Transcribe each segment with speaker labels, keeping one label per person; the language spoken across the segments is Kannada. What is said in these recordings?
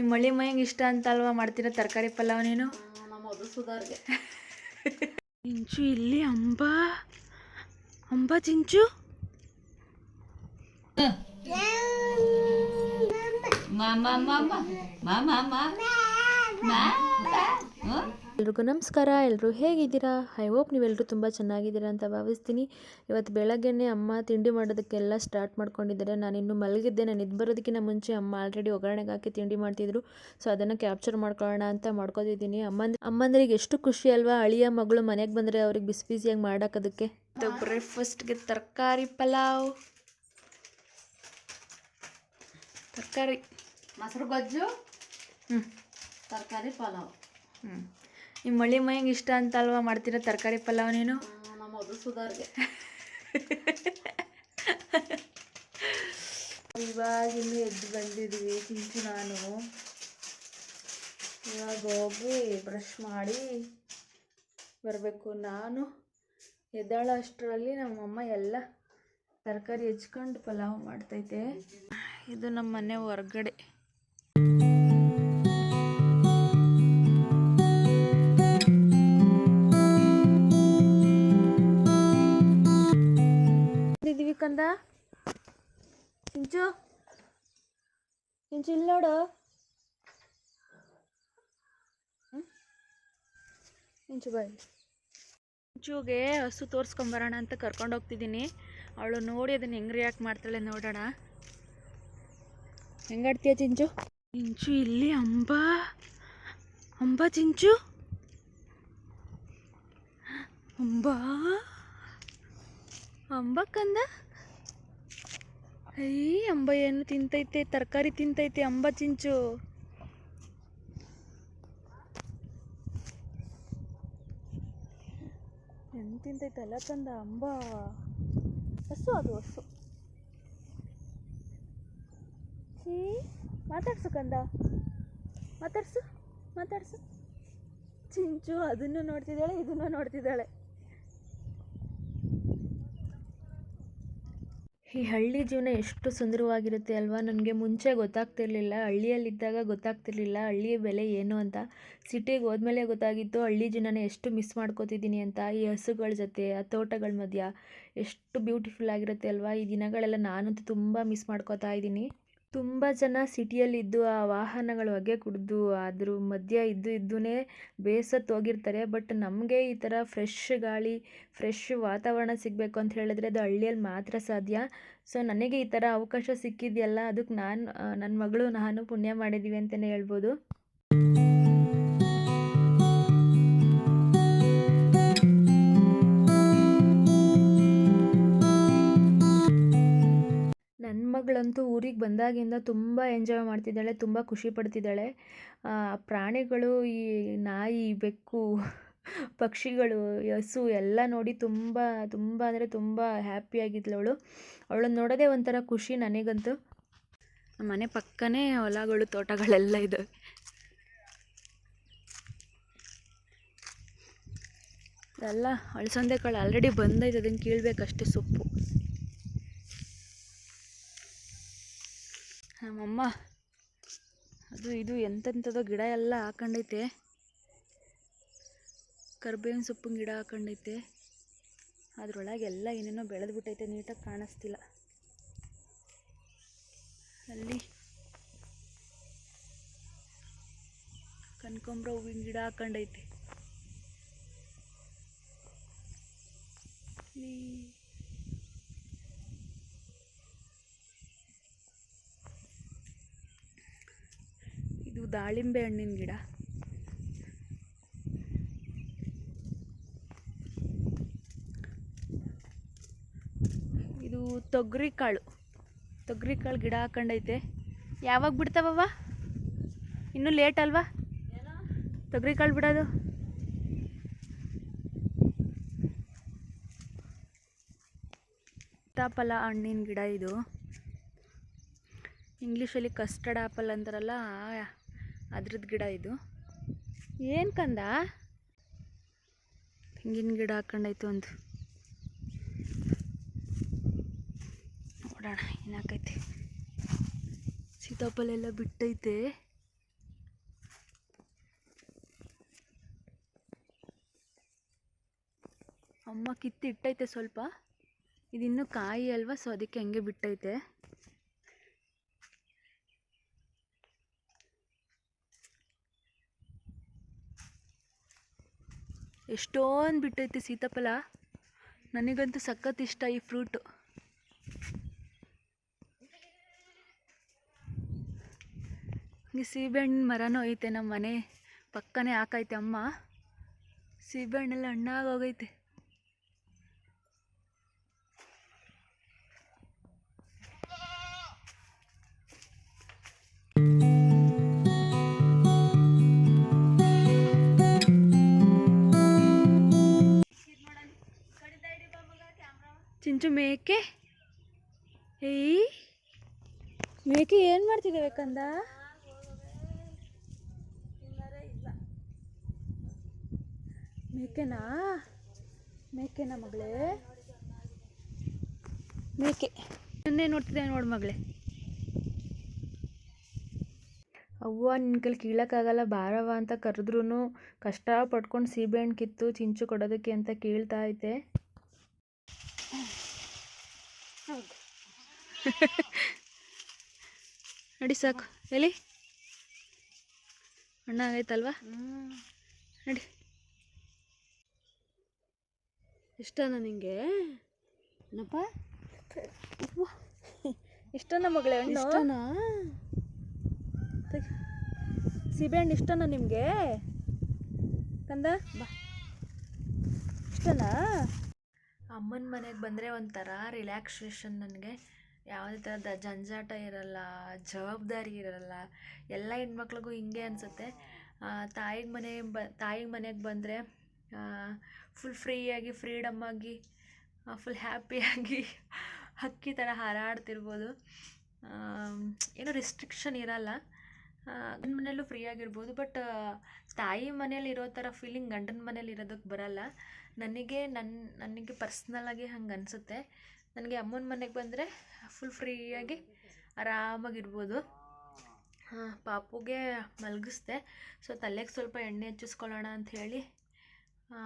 Speaker 1: ನಿಮ್ಮ ಮಳಿ ಮೈಂಗೆ ಇಷ್ಟ ಅಂತ ಅಲ್ವಾ ಮಾಡ್ತೀರ ತರಕಾರಿ ಪಲಾವ್ ನೀನು
Speaker 2: ಸುಧಾರ್ಗೆ
Speaker 1: ಚಿಂಚು ಇಲ್ಲಿ ಅಂಬ ಅಂಬ ಚಿಂಚು ಎಲ್ರಿಗೂ ನಮಸ್ಕಾರ. ಎಲ್ಲರೂ ಹೇಗಿದ್ದೀರಾ? ಐ ಹೋಪ್ ನೀವೆಲ್ಲರೂ ತುಂಬ ಚೆನ್ನಾಗಿದ್ದೀರಾ ಅಂತ ಭಾವಿಸ್ತೀನಿ. ಇವತ್ತು ಬೆಳಗ್ಗೆನೇ ಅಮ್ಮ ತಿಂಡಿ ಮಾಡೋದಕ್ಕೆಲ್ಲ ಸ್ಟಾರ್ಟ್ ಮಾಡ್ಕೊಂಡಿದ್ದಾರೆ. ನಾನು ಇನ್ನೂ ಮಲಗಿದ್ದೆ. ನಾನು ಇದು ಬರೋದಕ್ಕಿಂತ ಮುಂಚೆ ಅಮ್ಮ ಆಲ್ರೆಡಿ ಒಗ್ಗರಣೆಗೆ ಹಾಕಿ ತಿಂಡಿ ಮಾಡ್ತಿದ್ರು. ಸೊ ಅದನ್ನು ಕ್ಯಾಪ್ಚರ್ ಮಾಡ್ಕೊಳ್ಳೋಣ ಅಂತ ಮಾಡ್ಕೋತಿದ್ದೀನಿ. ಅಮ್ಮಂದ್ ಅಮ್ಮಂದ್ರಿಗೆ ಎಷ್ಟು ಖುಷಿ ಅಲ್ವಾ? ಅಳಿಯ ಮಗಳು ಮನೆಗೆ ಬಂದರೆ ಅವ್ರಿಗೆ ಬಿಸಿ ಬಿಸಿಯಾಗಿ ಮಾಡೋಕ್ಕೋದಕ್ಕೆ ಬ್ರೇಕ್ಫಾಸ್ಟ್ಗೆ ತರಕಾರಿ ಪಲಾವ್. ತರಕಾರಿ.
Speaker 2: ಮೊಸರು ಗೊಜ್ಜು.
Speaker 1: ಹ್ಞೂ
Speaker 2: ತರಕಾರಿ ಪಲಾವ್.
Speaker 1: ಹ್ಞೂ ನಿಮ್ಮ ಮಳಿ ಮೈಂಗೆ ಇಷ್ಟ ಅಂತ ಅಲ್ವಾ ಮಾಡ್ತೀರ ತರಕಾರಿ ಪಲಾವ್ ನೀನು?
Speaker 2: ನಮ್ಮ ಸುಧಾರ್ಗೆ.
Speaker 1: ಇವಾಗ ಇನ್ನು ಎದ್ದು ಬಂದಿದ್ವಿ ತಿಂತು ನಾನು. ಇವಾಗ ಹೋಗಿ ಬ್ರಷ್ ಮಾಡಿ ಬರಬೇಕು. ನಾನು ಎದ್ದಾಳ ಅಷ್ಟರಲ್ಲಿ ನಮ್ಮಮ್ಮ ಎಲ್ಲ ತರಕಾರಿ ಹೆಚ್ಕೊಂಡು ಪಲಾವ್ ಮಾಡ್ತೈತೆ. ಇದು ನಮ್ಮ ಮನೆ ಹೊರ್ಗಡೆ. ಕಂದ? ಚಿಂಚು ಚಿಂಚು ಇಲ್ಲಿ ನೋಡು. ಇಂಚು ಬಾಯ್. ಚಿಂಚುಗೆ ಹಸು ತೋರಿಸ್ಕೊಂಬರೋಣ ಅಂತ ಕರ್ಕೊಂಡು ಹೋಗ್ತಿದ್ದೀನಿ. ಅವಳು ನೋಡಿ ಅದನ್ನು ಹೆಂಗೆ ರಿಯಾಕ್ಟ್ ಮಾಡ್ತಾಳೆ ನೋಡೋಣ. ಹೆಂಗಾಡ್ತೀಯ ಚಿಂಚು? ಚಿಂಚು ಇಲ್ಲಿ ಅಂಬ. ಅಂಬ ಚಿಂಚು? ಅಂಬಾ? ಅಂಬ ಕಂದ? ಅಯ್ಯ ಅಂಬ ಏನು ತಿಂತೈತೆ, ತರಕಾರಿ ತಿಂತೈತೆ, ಅಂಬ ಚಿಂಚು. ಏನು ತಿಂತೈತೆ ಅಲ್ಲ ಕಂದ ಅಂಬ. ಹಸು ಅದು, ಹಸು. ಹೀ ಮಾತಾಡ್ಸು ಕಂದ. ಮಾತಾಡ್ಸು ಮಾತಾಡ್ಸು. ಚಿಂಚು ಅದನ್ನು ನೋಡ್ತಿದ್ದಾಳೆ, ಇದನ್ನು ನೋಡ್ತಿದ್ದಾಳೆ. ಈ ಹಳ್ಳಿ ಜೀವನ ಎಷ್ಟು ಸುಂದರವಾಗಿರುತ್ತೆ ಅಲ್ವಾ? ನನಗೆ ಮುಂಚೆ ಗೊತ್ತಾಗ್ತಿರ್ಲಿಲ್ಲ. ಹಳ್ಳಿಯಲ್ಲಿದ್ದಾಗ ಗೊತ್ತಾಗ್ತಿರ್ಲಿಲ್ಲ. ಹಳ್ಳಿಯ ಬೆಲೆ ಏನು ಅಂತ. ಸಿಟಿಗೆ ಹೋದ್ಮೇಲೆ ಗೊತ್ತಾಗಿತ್ತು, ಹಳ್ಳಿ ಜೀವನನ ಎಷ್ಟು ಮಿಸ್ ಮಾಡ್ಕೋತಿದ್ದೀನಿ ಅಂತ. ಈ ಹಸುಗಳ ಜೊತೆ, ಆ ತೋಟಗಳ ಮಧ್ಯ. ಎಷ್ಟು ಬ್ಯೂಟಿಫುಲ್ ಆಗಿರುತ್ತೆ ಅಲ್ವಾ? ಈ ದಿನಗಳೆಲ್ಲ ನಾನಂತೂ ತುಂಬ ಮಿಸ್ ಮಾಡ್ಕೋತಾ ಇದ್ದೀನಿ. ತುಂಬ ಜನ ಸಿಟಿಯಲ್ಲಿದ್ದು, ಆ ವಾಹನಗಳ ಹೊಗೆ ಕುಡಿದು ಅದ್ರ ಮಧ್ಯ ಇದ್ದು ಇದ್ದೂನೇ ಬೇಸತ್ತು ಹೋಗಿರ್ತಾರೆ. ಬಟ್ ನಮಗೆ ಈ ಥರ ಫ್ರೆಶ್ ಗಾಳಿ ಫ್ರೆಶ್ ವಾತಾವರಣ ಸಿಗಬೇಕು ಅಂತ ಹೇಳಿದ್ರೆ ಅದು ಹಳ್ಳಿಯಲ್ಲಿ ಮಾತ್ರ ಸಾಧ್ಯ. ಸೊ ನನಗೆ ಈ ಥರ ಅವಕಾಶ ಸಿಕ್ಕಿದೆಯಲ್ಲ, ಅದಕ್ಕೆ ನಾನು ನನ್ನ ಮಗಳು, ನಾನು ಪುಣ್ಯ ಮಾಡಿದ್ದೀವಿ ಅಂತಲೇ ಹೇಳ್ಬೋದು. ನನ್ನ ಮಗಳಂತೂ ಊರಿಗೆ ಬಂದಾಗಿಂದ ತುಂಬ ಎಂಜಾಯ್ ಮಾಡ್ತಿದ್ದಾಳೆ, ತುಂಬ ಖುಷಿ ಪಡ್ತಿದ್ದಾಳೆ. ಪ್ರಾಣಿಗಳು, ಈ ನಾಯಿ, ಬೆಕ್ಕು, ಪಕ್ಷಿಗಳು, ಹಸು ಎಲ್ಲ ನೋಡಿ ತುಂಬ ತುಂಬ ಅಂದರೆ ತುಂಬ ಹ್ಯಾಪಿಯಾಗಿದ್ಲು ಅವಳು. ಅವಳನ್ನು ನೋಡೋದೇ ಒಂಥರ ಖುಷಿ ನನಗಂತೂ. ನಮ್ಮ ಮನೆ ಪಕ್ಕನೇ ಹೊಲಗಳು, ತೋಟಗಳೆಲ್ಲ ಇದ್ದಾವೆ ಎಲ್ಲ ಅಳಸಂದೆ ಕಾಳು ಆಲ್ರೆಡಿ ಬಂದೈತೆ, ಅದನ್ನು ಕೀಳಬೇಕಷ್ಟೇ ಸೊಪ್ಪು. ನಮ್ಮಮ್ಮ, ಅದು ಇದು ಎಂತೆಂಥದೋ ಗಿಡ ಎಲ್ಲ ಹಾಕೊಂಡೈತೆ. ಕರ್ಬೇವಿನ ಸೊಪ್ಪಿನ ಗಿಡ ಹಾಕೊಂಡೈತೆ. ಅದ್ರೊಳಗೆ ಎಲ್ಲ ಏನೇನೋ ಬೆಳೆದ್ಬಿಟ್ಟೈತೆ, ನೀಟಾಗಿ ಕಾಣಿಸ್ತಿಲ್ಲ. ಅಲ್ಲಿ ಕನಕಾಂಬ್ರ ಹೂವಿನ ಗಿಡ ಹಾಕೊಂಡೈತೆ. ದಾಳಿಂಬೆ ಹಣ್ಣಿನ ಗಿಡ. ಇದು ತೊಗರಿ ಕಾಳು ತೊಗರಿ ಕಾಳು ಗಿಡ ಹಾಕೊಂಡೈತೆ. ಯಾವಾಗ ಬಿಡ್ತಾವವ್ವ? ಇನ್ನೂ ಲೇಟ್ ಅಲ್ವಾ? ತೊಗರಿ ಕಾಳು ಬಿಡೋದು. ಸೀತಾಫಲ ಹಣ್ಣಿನ ಗಿಡ ಇದು. ಇಂಗ್ಲೀಷಲ್ಲಿ ಕಸ್ಟರ್ಡ್ ಆ್ಯಪಲ್ ಅಂತಾರಲ್ಲ ಅದ್ರದ್ದು ಗಿಡ ಇದು. ಏನು ಕಂದ? ತೆಂಗಿನ ಗಿಡ ಹಾಕೊಂಡೈತೆ ಒಂದು. ನೋಡೋಣ ಏನಾಕೈತೆ ಸೀತಾಫಲೆಲ್ಲ ಬಿಟ್ಟೈತೆ. ಅಮ್ಮ ಕಿತ್ತಿಟ್ಟೈತೆ ಸ್ವಲ್ಪ. ಇದಿನ್ನೂ ಕಾಯಿ ಅಲ್ವಾ, ಸೊ ಅದಕ್ಕೆ ಹಂಗೆ ಬಿಟ್ಟೈತೆ. ಎಷ್ಟೊಂದು ಬಿಟ್ಟೈತೆ ಸೀತಾಫಲ. ನನಗಂತೂ ಸಖತ್ ಇಷ್ಟ ಈ ಫ್ರೂಟು. ಈ ಸೀಬೆಹಣ್ಣು ಮರನೂ ಐತೆ ನಮ್ಮ ಮನೆ ಪಕ್ಕನೇ ಹಾಕೈತೆ ಅಮ್ಮ. ಸೀಬೆಹಣ್ಣೆಲ್ಲ ಹಣ್ಣಾಗೋಗೈತೆ ಚಿಂಚು ಕಂದ ಮೇಕೆನಾ? ಮೇಕೆನಾ ಮಗಳೇ? ಮೇಕೆ. ನನ್ನೇ ನೋಡ್ತಿದ್ದೆ ನೋಡು ಮಗಳೇ. ಅವ್ವ ನಿನ್ನ ಕೈಲಿ ಕೀಳಕ್ಕಾಗಲ್ಲ ಬಾರವ ಅಂತ ಕರೆದ್ರೂ ಕಷ್ಟ ಪಡ್ಕೊಂಡು ಸೀಬೆಹಣ್ಣು ಕಿತ್ತು ಚಿಂಚು ಕೊಡೋದಕ್ಕೆ ಅಂತ ಕೇಳ್ತಾ ಐತೆ ನಡಿ ಸಾಕು. ಎಲ್ಲಿ? ಅಣ್ಣ ಆಗೈತಲ್ವಾ? ನಡಿ. ಇಷ್ಟನಾ ನಿಂಗೆ? ಏನಪ್ಪ? ಇಷ್ಟನಾ ಮಗಳೇ ಹಣ್ಣು ಇಷ್ಟನಾ ಸೀಬೆಹಣ್ಣು ಇಷ್ಟನಾ ನಿಮಗೆ? ಕಂದ ಬಾ. ಇಷ್ಟನಾ ಅಮ್ಮನ ಮನೆಗೆ ಬಂದರೆ ಒಂಥರ ರಿಲ್ಯಾಕ್ಸೇಷನ್ ನನಗೆ. ಯಾವುದೇ ಥರದ ಜಂಜಾಟ ಇರಲ್ಲ, ಜವಾಬ್ದಾರಿ ಇರಲ್ಲ, ಎಲ್ಲ ಹೆಣ್ಮಕ್ಳಿಗೂ ಹಿಂಗೆ ಅನಿಸುತ್ತೆ. ತಾಯಿ ಮನೆ ಬ ತಾಯಿ ಮನೆಗೆ ಬಂದರೆ ಫುಲ್ ಫ್ರೀಯಾಗಿ ಫ್ರೀಡಮ್ ಆಗಿ ಫುಲ್ ಹ್ಯಾಪಿಯಾಗಿ ಹಕ್ಕಿ ಥರ ಹಾರಾಡ್ತಿರ್ಬೋದು. ಏನೋ ರಿಸ್ಟ್ರಿಕ್ಷನ್ ಇರಲ್ಲ. ಗಂಡನ ಮನೇಲೂ ಫ್ರೀಯಾಗಿರ್ಬೋದು ಬಟ್ ತಾಯಿ ಮನೇಲಿ ಇರೋ ಥರ ಫೀಲಿಂಗ್ ಗಂಡನ ಮನೇಲಿ ಇರೋದಕ್ಕೆ ಬರಲ್ಲ. ನನಗೆ ನನ್ನ ನನಗೆ ಪರ್ಸ್ನಲಾಗಿ ಹಂಗೆ ಅನಿಸುತ್ತೆ. ನನಗೆ ಅಮ್ಮನ ಮನೆಗೆ ಬಂದರೆ ಫುಲ್ ಫ್ರೀಯಾಗಿ ಆರಾಮಾಗಿರ್ಬೋದು. ಪಾಪುಗೆ ಮಲಗಿಸ್ದೆ. ಸೊ ತಲೆಗೆ ಸ್ವಲ್ಪ ಎಣ್ಣೆ ಹಚ್ಚಿಸ್ಕೊಳ್ಳೋಣ ಅಂತ ಹೇಳಿ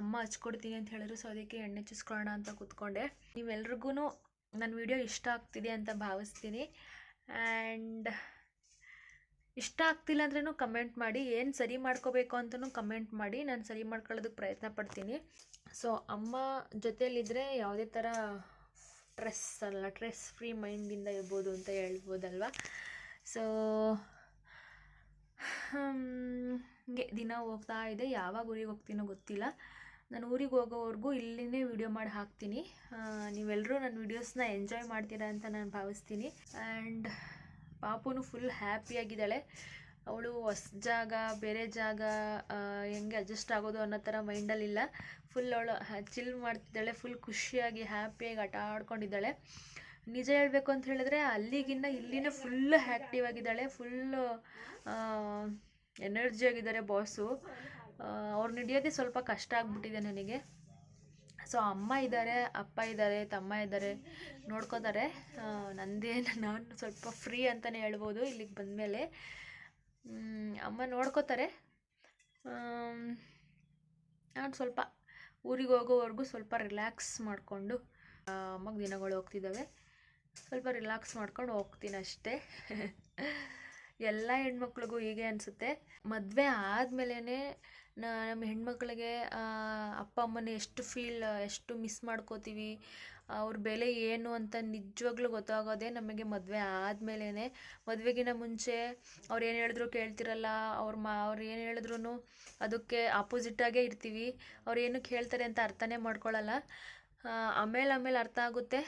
Speaker 1: ಅಮ್ಮ ಹಚ್ಕೊಡ್ತೀನಿ ಅಂತ ಹೇಳಿದ್ರು. ಸೊ ಅದಕ್ಕೆ ಎಣ್ಣೆ ಹಚ್ಚಿಸ್ಕೊಳ್ಳೋಣ ಅಂತ ಕೂತ್ಕೊಂಡೆ. ನೀವೆಲ್ರಿಗೂ ನನ್ನ ವಿಡಿಯೋ ಇಷ್ಟ ಆಗ್ತಿದೆ ಅಂತ ಭಾವಿಸ್ತೀನಿ. ಆ್ಯಂಡ್ ಇಷ್ಟ ಆಗ್ತಿಲ್ಲ ಅಂದ್ರೂ ಕಮೆಂಟ್ ಮಾಡಿ, ಏನು ಸರಿ ಮಾಡ್ಕೋಬೇಕು ಅಂತಲೂ ಕಮೆಂಟ್ ಮಾಡಿ, ನಾನು ಸರಿ ಮಾಡ್ಕೊಳ್ಳೋದಕ್ಕೆ ಪ್ರಯತ್ನ ಪಡ್ತೀನಿ. ಸೊ ಅಮ್ಮ ಜೊತೆಯಲ್ಲಿದ್ದರೆ ಯಾವುದೇ ಥರ ಸ್ಟ್ರೆಸ್ ಅಲ್ಲ, ಸ್ಟ್ರೆಸ್ ಫ್ರೀ ಮೈಂಡಿಂದ ಇರ್ಬೋದು ಅಂತ ಹೇಳ್ಬೋದಲ್ವಾ? ಸೊ ಹಂಗೆ ದಿನ ಹೋಗ್ತಾ ಇದೆ. ಯಾವಾಗ ಊರಿಗೆ ಹೋಗ್ತೀನೋ ಗೊತ್ತಿಲ್ಲ. ನಾನು ಊರಿಗೆ ಹೋಗೋವರೆಗೂ ಇಲ್ಲಿನೇ ವಿಡಿಯೋ ಮಾಡಿ ಹಾಕ್ತೀನಿ. ನೀವೆಲ್ಲರೂ ನನ್ನ ವೀಡಿಯೋಸ್ನ ಎಂಜಾಯ್ ಮಾಡ್ತೀರಾ ಅಂತ ನಾನು ಭಾವಿಸ್ತೀನಿ. ಆ್ಯಂಡ್ ಪಾಪುನು ಫುಲ್ ಹ್ಯಾಪಿಯಾಗಿದ್ದಾಳೆ ಅವಳು ಹೊಸ ಜಾಗ, ಬೇರೆ ಜಾಗ ಹೆಂಗೆ ಅಡ್ಜಸ್ಟ್ ಆಗೋದು ಅನ್ನೋ ಥರ ಮೈಂಡಲ್ಲಿಲ್ಲ ಫುಲ್ ಅವಳು ಚಿಲ್ ಮಾಡ್ತಿದ್ದಾಳೆ ಫುಲ್ ಖುಷಿಯಾಗಿ ಹ್ಯಾಪಿಯಾಗಿ ಆಟ ಆಡ್ಕೊಂಡಿದ್ದಾಳೆ. ನಿಜ ಹೇಳಬೇಕು ಅಂತ ಹೇಳಿದ್ರೆ ಅಲ್ಲಿಗಿನ್ನ ಇಲ್ಲಿನೇ ಫುಲ್ ಆ್ಯಕ್ಟಿವ್ ಆಗಿದ್ದಾಳೆ ಫುಲ್ಲು ಎನರ್ಜಿ ಆಗಿದ್ದಾರೆ ಬಾಸು ಅವ್ರು ಹಿಡಿಯೋದೇ ಸ್ವಲ್ಪ ಕಷ್ಟ ಆಗ್ಬಿಟ್ಟಿದೆ ನನಗೆ. ಸೊ ಅಮ್ಮ ಇದ್ದಾರೆ, ಅಪ್ಪ ಇದ್ದಾರೆ, ತಮ್ಮ ಇದ್ದಾರೆ, ನೋಡ್ಕೋತಾರೆ. ನಂದೇ, ನಾನು ಸ್ವಲ್ಪ ಫ್ರೀ ಅಂತಲೇ ಹೇಳ್ಬೋದು ಇಲ್ಲಿಗೆ ಬಂದಮೇಲೆ. ಅಮ್ಮ ನೋಡ್ಕೋತಾರೆ. ನಾನು ಸ್ವಲ್ಪ ಊರಿಗೆ ಹೋಗೋವರೆಗೂ ಸ್ವಲ್ಪ ರಿಲ್ಯಾಕ್ಸ್ ಮಾಡಿಕೊಂಡು ಅಮ್ಮಗೆ ದಿನಗಳು ಹೋಗ್ತಿದ್ದಾವೆ. ಸ್ವಲ್ಪ ರಿಲ್ಯಾಕ್ಸ್ ಮಾಡ್ಕೊಂಡು ಹೋಗ್ತೀನಿ ಅಷ್ಟೇ ಎಲ್ಲ ಹೆಣ್ಮಕ್ಳಿಗೂ ಹೀಗೆ ಅನಿಸುತ್ತೆ. ಮದುವೆ ಆದಮೇಲೇ ನಮ್ಮ ಹೆಣ್ಮಕ್ಳಿಗೆ ಅಪ್ಪ ಅಮ್ಮನ ಎಷ್ಟು ಫೀಲ್ ಎಷ್ಟು ಮಿಸ್ ಮಾಡ್ಕೋತೀವಿ, ಅವ್ರ ಬೆಲೆ ಏನು ಅಂತ ನಿಜವಾಗ್ಲೂ ಗೊತ್ತಾಗೋದೇ ನಮಗೆ ಮದುವೆ ಆದಮೇಲೇ ಮದುವೆಗಿನ ಮುಂಚೆ ಅವ್ರು ಏನು ಹೇಳಿದ್ರು ಕೇಳ್ತಿರಲ್ಲ, ಅವ್ರ ಮಾ, ಅವ್ರು ಏನು ಹೇಳಿದ್ರು ಅದಕ್ಕೆ ಆಪೋಸಿಟ್ಟಾಗೇ ಇರ್ತೀವಿ. ಅವ್ರು ಏನು ಹೇಳ್ತಾರೆ ಅಂತ ಅರ್ಥನೇ ಮಾಡ್ಕೊಳ್ಳಲ್ಲ ಆಮೇಲೆ ಆಮೇಲೆ ಅರ್ಥ ಆಗುತ್ತೆ.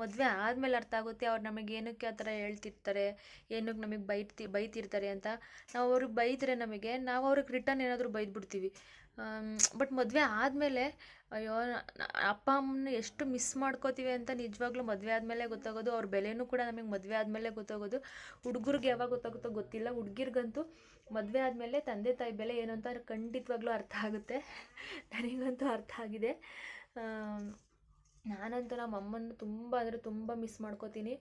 Speaker 1: ಮದುವೆ ಆದಮೇಲೆ ಅರ್ಥ ಆಗುತ್ತೆ. ಅವ್ರು ನಮಗೆ ಏನಕ್ಕೆ ಆ ಥರ ಹೇಳ್ತಿರ್ತಾರೆ, ಏನಕ್ಕೆ ನಮಗೆ ಬೈತಿ, ಬೈತಿರ್ತಾರೆ ಅಂತ. ನಾವು ಅವ್ರಿಗೆ ಬೈದರೆ ನಮಗೆ, ನಾವು ಅವ್ರಿಗೆ ರಿಟರ್ನ್ ಏನಾದರೂ ಬೈದ್ಬಿಡ್ತೀವಿ. ಬಟ್ ಮದುವೆ ಆದಮೇಲೆ, ಅಯ್ಯೋ ಅಪ್ಪ ಅಮ್ಮನ ಎಷ್ಟು ಮಿಸ್ ಮಾಡ್ಕೋತೀವಿ ಅಂತ ನಿಜವಾಗ್ಲೂ ಮದುವೆ ಆದಮೇಲೆ ಗೊತ್ತಾಗೋದು. ಅವ್ರ ಬೆಲೆನೂ ಕೂಡ ನಮಗೆ ಮದುವೆ ಆದಮೇಲೆ ಗೊತ್ತಾಗೋದು. ಹುಡುಗರಿಗೆ ಯಾವಾಗ ಗೊತ್ತಾಗುತ್ತೋ ಗೊತ್ತಿಲ್ಲ. ಹುಡುಗಿರ್ಗಂತೂ ಮದುವೆ ಆದಮೇಲೆ ತಂದೆ ತಾಯಿ ಬೆಲೆ ಏನು ಅಂತ ಖಂಡಿತವಾಗ್ಲೂ ಅರ್ಥ ಆಗುತ್ತೆ. ನನಗಂತೂ ಅರ್ಥ ಆಗಿದೆ. ನಾನಂತೂ ನಮ್ಮ ಅಮ್ಮನ ತುಂಬ ಅಂದರೆ ತುಂಬ ಮಿಸ್ ಮಾಡ್ಕೋತೀನಿ.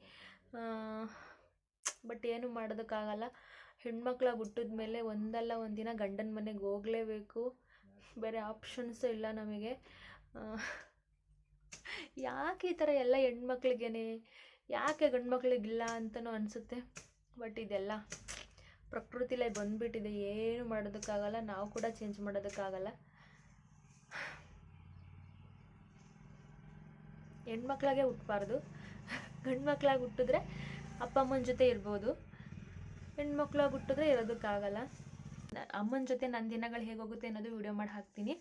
Speaker 1: ಬಟ್ ಏನು ಮಾಡೋದಕ್ಕಾಗಲ್ಲ. ಹೆಣ್ಮಕ್ಳಾಗಿ ಹುಟ್ಟಿದ ಮೇಲೆ ಒಂದಲ್ಲ ಒಂದಿನ ಗಂಡನ ಮನೆಗೆ ಹೋಗಲೇಬೇಕು. ಬೇರೆ ಆಪ್ಷನ್ಸು ಇಲ್ಲ ನಮಗೆ. ಯಾಕೆ ಈ ಥರ ಎಲ್ಲ ಹೆಣ್ಮಕ್ಳಿಗೇನೆ? ಯಾಕೆ ಗಂಡು ಮಕ್ಳಿಗಿಲ್ಲ ಅಂತಲೂ ಅನಿಸುತ್ತೆ. ಬಟ್ ಇದೆಲ್ಲ ಪ್ರಕೃತಿಲೇ ಬಂದ್ಬಿಟ್ಟಿದೆ. ಏನು ಮಾಡೋದಕ್ಕಾಗಲ್ಲ. ನಾವು ಕೂಡ ಚೇಂಜ್ ಮಾಡೋದಕ್ಕಾಗಲ್ಲ. ಹೆಣ್ಮಕ್ಳಾಗೆ ಹುಟ್ಟಬಾರ್ದು ಗಂಡು ಮಕ್ಳಾಗಿ ಹುಟ್ಟಿದ್ರೆ ಅಪ್ಪ ಅಮ್ಮನ ಜೊತೆ ಇರ್ಬೋದು. ಹೆಣ್ಮಕ್ಳಾಗಿ ಹುಟ್ಟಿದ್ರೆ ಇರೋದಕ್ಕಾಗಲ್ಲ. ಅಮ್ಮನ ಜೊತೆ ನನ್ನ ದಿನಗಳು ಹೇಗೋಗುತ್ತೆ ಅನ್ನೋದು ವಿಡಿಯೋ ಮಾಡಿ ಹಾಕ್ತೀನಿ.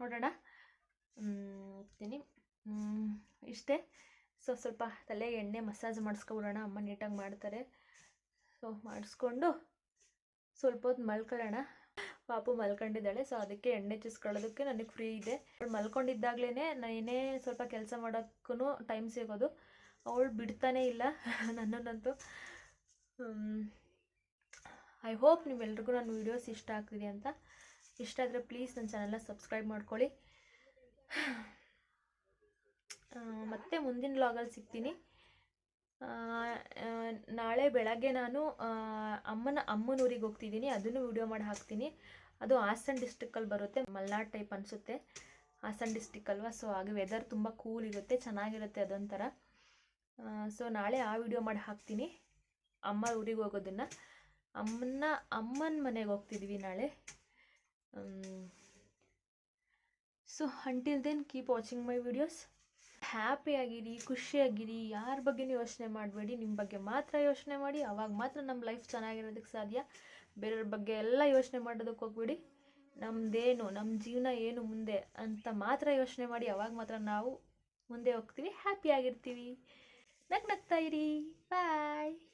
Speaker 1: ನೋಡೋಣ. ಹೋಗ್ತೀನಿ. ಇಷ್ಟೇ. ಸೊ, ಸ್ವಲ್ಪ ತಲೆಗೆ ಎಣ್ಣೆ ಮಸಾಜ್ ಮಾಡಿಸ್ಕೊಬಿಡೋಣ. ಅಮ್ಮ ನೀಟಾಗಿ ಮಾಡ್ತಾರೆ. ಸೊ, ಮಾಡಿಸ್ಕೊಂಡು ಸ್ವಲ್ಪ ಹೊತ್ತು ಮಲ್ಕೊಳ್ಳೋಣ. ಪಾಪು ಮಲ್ಕೊಂಡಿದ್ದಾಳೆ ಸೊ ಅದಕ್ಕೆ ಎಣ್ಣೆ ಚುಸ್ಕೊಳ್ಳೋದಕ್ಕೆ ನನಗೆ ಫ್ರೀ ಇದೆ. ಅವಳು ಮಲ್ಕೊಂಡಿದ್ದಾಗಲೇ ಏನೇ ಸ್ವಲ್ಪ ಕೆಲಸ ಮಾಡೋಕ್ಕೂ ಟೈಮ್ ಸಿಗೋದು. ಅವಳು ಬಿಡ್ತಾನೇ ಇಲ್ಲ ನನ್ನನ್ನಂತೂ. ಐ ಹೋಪ್ ನೀವೆಲ್ರಿಗೂ ನನ್ನ ವೀಡಿಯೋಸ್ ಇಷ್ಟ ಆಗ್ತಿದೆ ಅಂತ. ಇಷ್ಟ ಆದರೆ ಪ್ಲೀಸ್ ನನ್ನ ಚಾನಲ್ನ ಸಬ್ಸ್ಕ್ರೈಬ್ ಮಾಡ್ಕೊಳ್ಳಿ. ಮತ್ತೆ ಮುಂದಿನ ಲಾಗಲ್ಲಿ ಸಿಗ್ತೀನಿ. ನಾಳೆ ಬೆಳಗ್ಗೆ ನಾನು ಅಮ್ಮನ ಅಮ್ಮನ ಊರಿಗೆ ಹೋಗ್ತಿದ್ದೀನಿ. ಅದನ್ನು ವಿಡಿಯೋ ಮಾಡಿ ಹಾಕ್ತೀನಿ. ಅದು ಹಾಸನ್ ಡಿಸ್ಟಿಕಲ್ಲಿ ಬರುತ್ತೆ. ಮಲ್ನಾಡ್ ಟೈಪ್ ಅನಿಸುತ್ತೆ. ಹಾಸನ್ ಡಿಸ್ಟಿಕ್ ಅಲ್ವಾ? ಸೊ ಹಾಗೆ ವೆದರ್ ತುಂಬ ಕೂಲ್ ಇರುತ್ತೆ. ಚೆನ್ನಾಗಿರುತ್ತೆ ಅದೊಂಥರ. ಸೊ ನಾಳೆ ಆ ವಿಡಿಯೋ ಮಾಡಿ ಹಾಕ್ತೀನಿ. ಅಮ್ಮ ಊರಿಗೆ ಹೋಗೋದನ್ನು. ಅಮ್ಮನ ಅಮ್ಮನ ಮನೆಗೆ ಹೋಗ್ತಿದ್ವಿ ನಾಳೆ. So until then keep watching my videos ಹ್ಯಾಪಿಯಾಗಿರಿ, ಖುಷಿಯಾಗಿರಿ, ಯಾರ ಬಗ್ಗೆನೂ ಯೋಚನೆ ಮಾಡಬೇಡಿ ನಿಮ್ಮ ಬಗ್ಗೆ ಮಾತ್ರ ಯೋಚನೆ ಮಾಡಿ, ಅವಾಗ ಮಾತ್ರ ನಮ್ಮ ಲೈಫ್ ಚೆನ್ನಾಗಿರೋದಕ್ಕೆ ಸಾಧ್ಯ. ಬೇರೆಯವ್ರ ಬಗ್ಗೆ ಎಲ್ಲ ಯೋಚನೆ ಮಾಡೋದಕ್ಕೆ ಹೋಗ್ಬಿಡಿ. ನಮ್ಮದೇನು ನಮ್ಮ ಜೀವನ ಏನು ಮುಂದೆ ಅಂತ ಮಾತ್ರ ಯೋಚನೆ ಮಾಡಿ, ಅವಾಗ ಮಾತ್ರ ನಾವು ಮುಂದೆ ಹೋಗ್ತೀವಿ, ಹ್ಯಾಪಿಯಾಗಿರ್ತೀವಿ. ನಗ್ನಗ್ತಾ ಇರಿ. ಬಾಯ್